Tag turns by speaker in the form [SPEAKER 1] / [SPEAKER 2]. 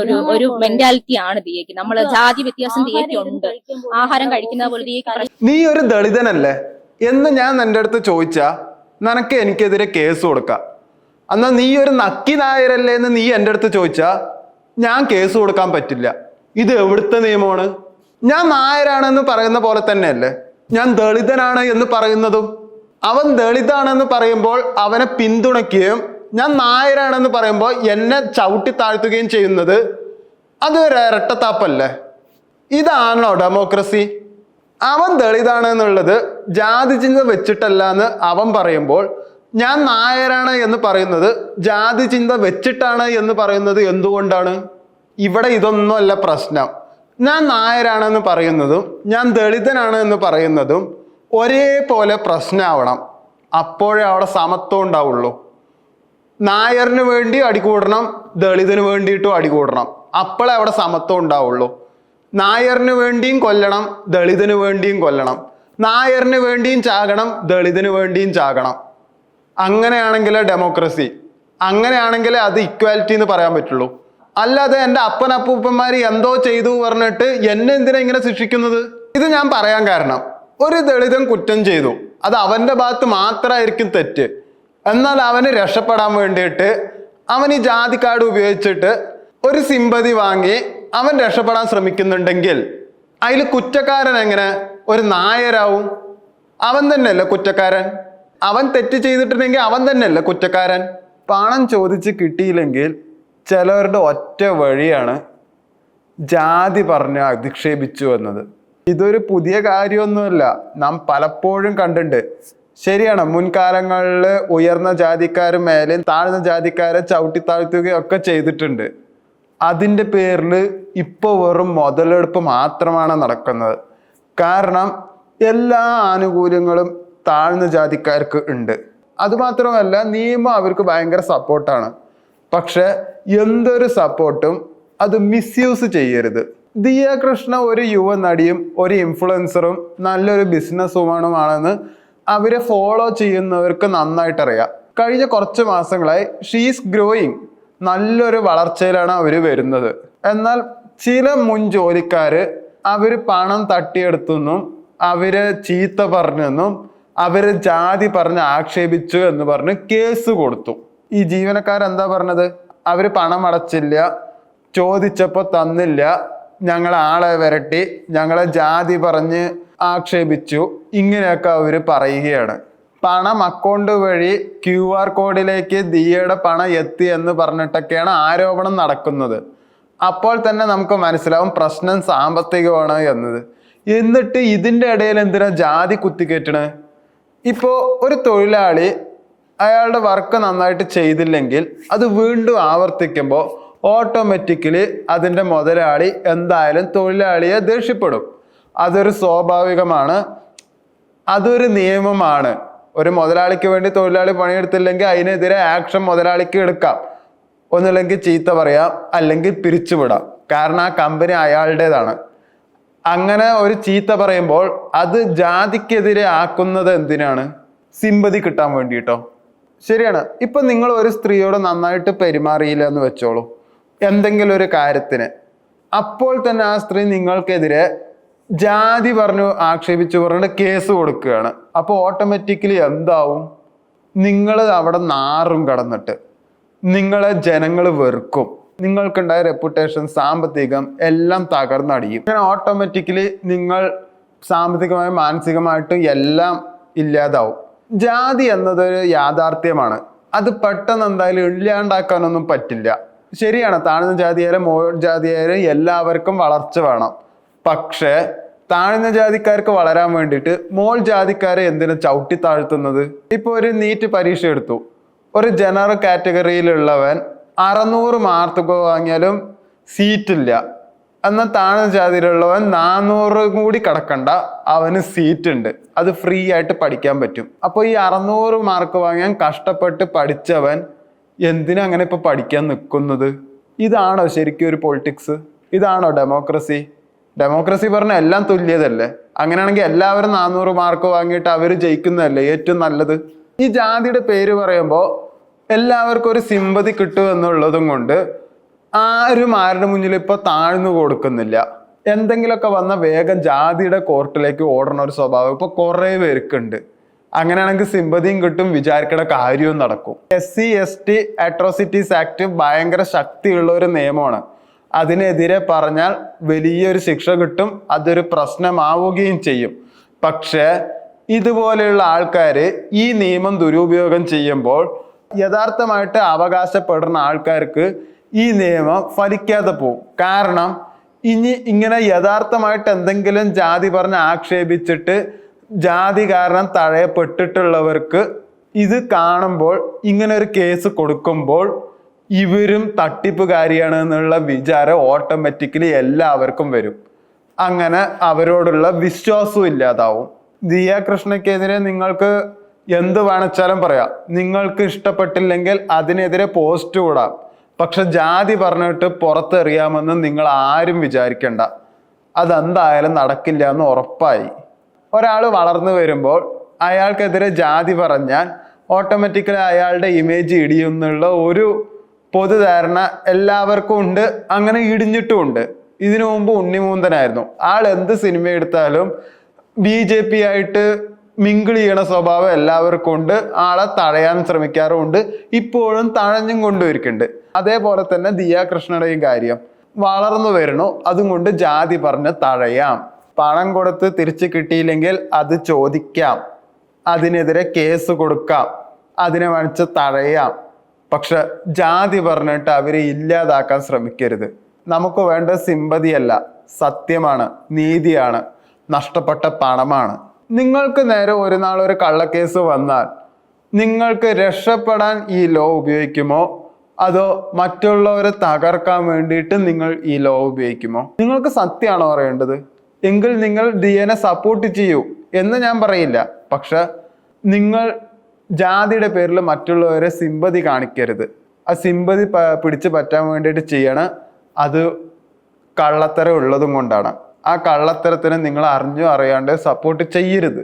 [SPEAKER 1] ഒരു ഒരു മെന്റാലിറ്റി ആണ് ദിയക്ക്. നമ്മൾ ജാതി വ്യത്യാസം ദിയക്ക് ഉണ്ട്. ആഹാരം കഴിക്കുന്ന പോലെ ദിയക്ക് പ്രശ്നം
[SPEAKER 2] നീ ഒരു ദളിതനല്ലേ? എന്ന് ഞാൻ നിന്റെ അടുത്ത് ചോദിച്ചാ നിനക്ക് എനിക്കെതിരെ കേസ് കൊടുക്കാം. എന്നാ നീ ഒരു നക്കി നായരല്ലേ എന്ന് നീ എന്റെ അടുത്ത് ചോദിച്ചാ ഞാൻ കേസ് കൊടുക്കാൻ പറ്റില്ല. ഇത് എവിടുത്തെ നിയമമാണ്? ഞാൻ നായരാണെന്ന് പറയുന്ന പോലെ തന്നെയല്ലേ? ഞാൻ ദളിതനാണ് എന്ന് പറയുന്നതും അവൻ ദളിതാണെന്ന് പറയുമ്പോൾ അവനെ പിന്തുണയ്ക്കുകയും ഞാൻ നായരാണെന്ന് പറയുമ്പോൾ എന്നെ ചവിട്ടി താഴ്ത്തുകയും ചെയ്യുന്നത് അത് ഒരു ഇരട്ടത്താപ്പല്ലേ? ഇതാണോ ഡെമോക്രസി അവൻ ദളിതാണ് എന്നുള്ളത് ജാതി ചിന്ത വെച്ചിട്ടല്ല എന്ന് അവൻ പറയുമ്പോൾ ഞാൻ നായരാണ് എന്ന് പറയുന്നത് ജാതി ചിന്ത വെച്ചിട്ടാണ് എന്ന് പറയുന്നത് എന്തുകൊണ്ടാണ്? ഇവിടെ ഇതൊന്നുമല്ല പ്രശ്നം. ഞാൻ നായരാണെന്ന് പറയുന്നതും ഞാൻ ദളിതനാണ് എന്ന് പറയുന്നതും ഒരേപോലെ പ്രശ്നമാവണം അപ്പോഴേ അവിടെ സമത്വം ഉണ്ടാവുള്ളൂ. നായറിന് വേണ്ടി അടികൂടണം ദളിതന് വേണ്ടിയിട്ടും അടികൂടണം അപ്പോഴേ അവിടെ സമത്വം ഉണ്ടാവുള്ളൂ. നായറിന് വേണ്ടിയും കൊല്ലണം ദളിതന് വേണ്ടിയും കൊല്ലണം. നായറിന് വേണ്ടിയും ചാകണം ദളിതന് വേണ്ടിയും ചാകണം. അങ്ങനെയാണെങ്കിലേ ഡെമോക്രസി അങ്ങനെയാണെങ്കിലേ അത് ഇക്വാലിറ്റി എന്ന് പറയാൻ പറ്റുള്ളൂ. അല്ലാതെ എന്റെ അപ്പൻ അപ്പൂപ്പന്മാർ എന്തോ ചെയ്തു പറഞ്ഞിട്ട് എന്നെ എന്തിനാ ഇങ്ങനെ ശിക്ഷിക്കുന്നത്? ഇത് ഞാൻ പറയാൻ കാരണം. ഒരു ദളിതൻ കുറ്റം ചെയ്തു. അത് അവന്റെ ഭാഗത്ത് മാത്രമായിരിക്കും തെറ്റ്. എന്നാൽ അവന് രക്ഷപ്പെടാൻ വേണ്ടിയിട്ട് അവൻ ഈ ജാതി കാർഡ് ഉപയോഗിച്ചിട്ട് ഒരു സിമ്പതി വാങ്ങി അവൻ രക്ഷപ്പെടാൻ ശ്രമിക്കുന്നുണ്ടെങ്കിൽ അതിൽ കുറ്റക്കാരൻ എങ്ങനെ? ഒരു നായരാവും. അവൻ തന്നെയല്ലേ കുറ്റക്കാരൻ? അവൻ തെറ്റ് ചെയ്തിട്ടുണ്ടെങ്കിൽ അവൻ തന്നെയല്ലേ കുറ്റക്കാരൻ? പണം ചോദിച്ച് കിട്ടിയില്ലെങ്കിൽ ചിലവരുടെ ഒറ്റ വഴിയാണ് ജാതി പറഞ്ഞ് അധിക്ഷേപിച്ചു എന്നത്. ഇതൊരു പുതിയ കാര്യമൊന്നുമല്ല. നാം പലപ്പോഴും കണ്ടിട്ടുണ്ട്. ശരിയാണ്. മുൻകാലങ്ങളിൽ ഉയർന്ന ജാതിക്കാരും മേലെയും താഴ്ന്ന ജാതിക്കാരെ ചവിട്ടി താഴ്ത്തുകയും ഒക്കെ ചെയ്തിട്ടുണ്ട്. അതിന്റെ പേരിൽ ഇപ്പോൾ വെറും മുതലെടുപ്പ് മാത്രമാണ് നടക്കുന്നത്. കാരണം എല്ലാ ആനുകൂല്യങ്ങളും താഴ്ന്ന ജാതിക്കാർക്ക് ഉണ്ട്. അതുമാത്രമല്ല നിയമം അവർക്ക് ഭയങ്കര സപ്പോർട്ടാണ്. പക്ഷെ എന്തൊരു സപ്പോർട്ടും അത് മിസ്യൂസ് ചെയ്യരുത്. ദിയ കൃഷ്ണ ഒരു യുവ നടിയും ഒരു ഇൻഫ്ലുവൻസറും നല്ലൊരു ബിസിനസ് വുമണുമാണെന്ന് അവരെ ഫോളോ ചെയ്യുന്നവർക്ക് നന്നായിട്ട് അറിയാം കഴിഞ്ഞ കുറച്ച് മാസങ്ങളായി ഷീസ് ഗ്രോയിങ് നല്ലൊരു വളർച്ചയിലാണ് അവർ വരുന്നത്. എന്നാൽ ചില മുൻ ജോലിക്കാർ അവർ പണം തട്ടിയെടുത്തെന്നും അവർ ചീത്ത പറഞ്ഞെന്നും അവർ ജാതി പറഞ്ഞ് ആക്ഷേപിച്ചു എന്ന് പറഞ്ഞ് കേസ് കൊടുത്തു. ഈ ജീവനക്കാരെന്താ പറഞ്ഞത്? അവർ പണം അടച്ചില്ല ചോദിച്ചപ്പോൾ തന്നില്ല ഞങ്ങളെ ആളെ വരട്ടി ഞങ്ങളെ ജാതി പറഞ്ഞ് ആക്ഷേപിച്ചു. ഇങ്ങനെയൊക്കെ അവർ പറയുകയാണ്. പണം അക്കൗണ്ട് വഴി ക്യു ആർ കോഡിലേക്ക് ദിയയുടെ പണം എത്തി എന്ന് പറഞ്ഞിട്ടൊക്കെയാണ് ആരോപണം നടക്കുന്നത്. അപ്പോൾ തന്നെ നമുക്ക് മനസ്സിലാവും പ്രശ്നം സാമ്പത്തികമാണ് എന്നത്. എന്നിട്ട് ഇതിന്റെ ഇടയിൽ എന്തിനാ ജാതി കുത്തിക്കേറ്റണ് ഇപ്പോൾ ഒരു തൊഴിലാളി അയാളുടെ വർക്ക് നന്നായിട്ട് ചെയ്തില്ലെങ്കിൽ അത് വീണ്ടും ആവർത്തിക്കുമ്പോൾ ഓട്ടോമാറ്റിക്കലി അതിന്റെ മുതലാളി എന്തായാലും തൊഴിലാളിയെ ദേഷ്യപ്പെടും. അതൊരു സ്വാഭാവികമാണ്. അതൊരു നിയമമാണ്. ഒരു മുതലാളിക്ക് വേണ്ടി തൊഴിലാളി പണിയെടുത്തില്ലെങ്കിൽ അതിനെതിരെ ആക്ഷൻ മുതലാളിക്ക് എടുക്കാം. ഒന്നില്ലെങ്കിൽ ചീത്ത പറയാം അല്ലെങ്കിൽ പിരിച്ചുവിടാം കാരണം ആ കമ്പനി അയാളുടേതാണ്. അങ്ങനെ ഒരു ചീത്ത പറയുമ്പോൾ അത് ജാതിക്കെതിരെ ആക്കുന്നത് എന്തിനാണ്? സിമ്പതി കിട്ടാൻ വേണ്ടിയിട്ടോ. ശരിയാണ്. ഇപ്പൊ നിങ്ങൾ ഒരു സ്ത്രീയോട് നന്നായിട്ട് പെരുമാറിയില്ല എന്ന് വെച്ചോളൂ. എന്തെങ്കിലും ഒരു കാര്യത്തിന്. അപ്പോൾ തന്നെ ആ സ്ത്രീ നിങ്ങൾക്കെതിരെ ജാതി പറഞ്ഞു ആക്ഷേപിച്ചു പറഞ്ഞിട്ട് കേസ് കൊടുക്കുകയാണ്. അപ്പോൾ ഓട്ടോമാറ്റിക്കലി എന്താവും? നിങ്ങൾ അവിടെ നാറും കടന്നിട്ട്. നിങ്ങളെ ജനങ്ങൾ വെറുക്കും. നിങ്ങൾക്കുണ്ടായ റെപ്യൂട്ടേഷൻ സാമ്പത്തികം എല്ലാം തകർന്നടിയും. അങ്ങനെ ഓട്ടോമാറ്റിക്കലി നിങ്ങൾ സാമ്പത്തികമായി മാനസികമായിട്ടും എല്ലാം ഇല്ലാതാവും. ജാതി എന്നതൊരു യാഥാർത്ഥ്യമാണ്. അത് പെട്ടെന്ന് എന്തായാലും ഇല്ലാണ്ടാക്കാനൊന്നും പറ്റില്ല. ശരിയാണ് താഴ്ന്ന ജാതിയായാലും മോ ജാതിയായാലും എല്ലാവർക്കും വളർച്ച വേണം. പക്ഷേ താഴ്ന്ന ജാതിക്കാർക്ക് വളരാൻ വേണ്ടിയിട്ട് മോൾ ജാതിക്കാരെ എന്തിനു ചവിട്ടി താഴ്ത്തുന്നത്? ഇപ്പൊ ഒരു നീറ്റ് പരീക്ഷ എടുത്തു. ഒരു ജനറൽ കാറ്റഗറിയിലുള്ളവൻ അറുന്നൂറ് മാർക്ക് വാങ്ങിയാലും സീറ്റില്ല എന്നാൽ താഴ്ന്ന ജാതിയിലുള്ളവൻ നാനൂറ് കൂടി കിടക്കണ്ട. അവന് സീറ്റ് ഉണ്ട്. അത് ഫ്രീ ആയിട്ട് പഠിക്കാൻ പറ്റും. അപ്പോൾ ഈ അറുന്നൂറ് മാർക്ക് വാങ്ങാൻ കഷ്ടപ്പെട്ട് പഠിച്ചവൻ എന്തിനാ അങ്ങനെ ഇപ്പൊ പഠിക്കാൻ നിൽക്കുന്നത്? ഇതാണോ ശരിക്കും ഒരു പൊളിറ്റിക്സ് ഇതാണോ ഡെമോക്രസി ഡെമോക്രസി പറഞ്ഞ എല്ലാം തുല്യതല്ലേ? അങ്ങനെയാണെങ്കിൽ എല്ലാവരും നാനൂറ് മാർക്ക് വാങ്ങിയിട്ട് അവർ ജയിക്കുന്നതല്ലേ ഏറ്റവും നല്ലത്? ഈ ജാതിയുടെ പേര് പറയുമ്പോൾ എല്ലാവർക്കും ഒരു സിമ്പതി കിട്ടും എന്നുള്ളതും കൊണ്ട് ആരും ആരുടെ മുന്നിൽ ഇപ്പൊ താഴ്ന്നു കൊടുക്കുന്നില്ല. എന്തെങ്കിലുമൊക്കെ വന്ന വേഗം ജാതിയുടെ കോർട്ടിലേക്ക് ഓടണ ഒരു സ്വഭാവം ഇപ്പൊ കുറേ പേർക്കുണ്ട്. അങ്ങനെയാണെങ്കിൽ സിമ്പതിയും കിട്ടും വിചാരിക്കേണ്ട കാര്യവും നടക്കും. S C S T atrocities act ഭയങ്കര ശക്തിയുള്ള ഒരു നിയമമാണ്. അതിനെതിരെ പറഞ്ഞാൽ വലിയൊരു ശിക്ഷ കിട്ടും അതൊരു പ്രശ്നമാവുകയും ചെയ്യും. പക്ഷേ ഇതുപോലെയുള്ള ആൾക്കാർ ഈ നിയമം ദുരുപയോഗം ചെയ്യുമ്പോൾ യഥാർത്ഥമായിട്ട് അവകാശപ്പെടുന്ന ആൾക്കാർക്ക് ഈ നിയമം ഫലിക്കാതെ പോകും കാരണം ഇനി ഇങ്ങനെ യഥാർത്ഥമായിട്ട് എന്തെങ്കിലും ജാതി പറഞ്ഞ് ആക്ഷേപിച്ചിട്ട് ജാതി കാരണം തഴയപ്പെട്ടിട്ടുള്ളവർക്ക് ഇത് കാണുമ്പോൾ ഇങ്ങനെ ഒരു കേസ് കൊടുക്കുമ്പോൾ ഇവരും തട്ടിപ്പുകാരിയാണ് എന്നുള്ള വിചാരം ഓട്ടോമാറ്റിക്കലി എല്ലാവർക്കും വരും. അങ്ങനെ അവരോടുള്ള വിശ്വാസവും ഇല്ലാതാവും. ദിയ കൃഷ്ണയ്ക്കെതിരെ നിങ്ങൾക്ക് എന്ത് വേണച്ചാലും പറയാം. നിങ്ങൾക്ക് ഇഷ്ടപ്പെട്ടില്ലെങ്കിൽ അതിനെതിരെ പോസ്റ്റ് കൂടാം പക്ഷെ ജാതി പറഞ്ഞിട്ട് പുറത്തെറിയാമെന്ന് നിങ്ങൾ ആരും വിചാരിക്കണ്ട. അതെന്തായാലും നടക്കില്ല എന്ന് ഉറപ്പായി. ഒരാൾ വളർന്നു വരുമ്പോൾ അയാൾക്കെതിരെ ജാതി പറഞ്ഞാൽ ഓട്ടോമാറ്റിക്കലി അയാളുടെ ഇമേജ് ഇടിയുന്നുള്ള ഒരു പൊതുധാരണ എല്ലാവർക്കും ഉണ്ട് അങ്ങനെ ഇടിഞ്ഞിട്ടുമുണ്ട് ഇതിനു മുമ്പ് ഉണ്ണിമൂന്തനായിരുന്നു. ആൾ എന്ത് സിനിമ എടുത്താലും ബി ജെ പി ആയിട്ട് മിങ്കിൾ ചെയ്യണ സ്വഭാവം എല്ലാവർക്കും ഉണ്ട്. ആളെ തടയാൻ ശ്രമിക്കാറുമുണ്ട് ഇപ്പോഴും തഴഞ്ഞും കൊണ്ടുവരിക്കുന്നുണ്ട് അതേപോലെ തന്നെ ദിയ കൃഷ്ണയുടെയും കാര്യം. വളർന്നു വരണു അതും കൊണ്ട് ജാതി പറഞ്ഞ് തഴയാം. പണം കൊടുത്ത് തിരിച്ചു കിട്ടിയില്ലെങ്കിൽ അത് ചോദിക്കാം. അതിനെതിരെ കേസ് കൊടുക്കാം. അതിനെ വണിച്ച് തഴയാം. പക്ഷെ ജാതി പറഞ്ഞിട്ട് അവരെ ഇല്ലാതാക്കാൻ ശ്രമിക്കരുത്. നമുക്ക് വേണ്ട സിമ്പതിയല്ല സത്യമാണ് നീതിയാണ് നഷ്ടപ്പെട്ട പണമാണ്. നിങ്ങൾക്ക് നേരെ ഒരു നാൾ ഒരു കള്ളക്കേസ് വന്നാൽ നിങ്ങൾക്ക് രക്ഷപ്പെടാൻ ഈ ലോ ഉപയോഗിക്കുമോ? അതോ മറ്റുള്ളവരെ തകർക്കാൻ വേണ്ടിയിട്ട് നിങ്ങൾ ഈ ലോ ഉപയോഗിക്കുമോ? നിങ്ങൾക്ക് സത്യമാണോ പറയേണ്ടത് എങ്കിൽ നിങ്ങൾ ഡിയനെ സപ്പോർട്ട് ചെയ്യൂ എന്ന് ഞാൻ പറയില്ല. പക്ഷെ നിങ്ങൾ ജാതിയുടെ പേരിൽ മറ്റുള്ളവരെ സിമ്പതി കാണിക്കരുത്. ആ സിമ്പതി പിടിച്ച് പറ്റാൻ വേണ്ടിയിട്ട് ചെയ്യണം അത് കള്ളത്തരം ഉള്ളതും കൊണ്ടാണ്. ആ കള്ളത്തരത്തിന് നിങ്ങൾ അറിഞ്ഞോ അറിയാണ്ട് സപ്പോർട്ട് ചെയ്യരുത്.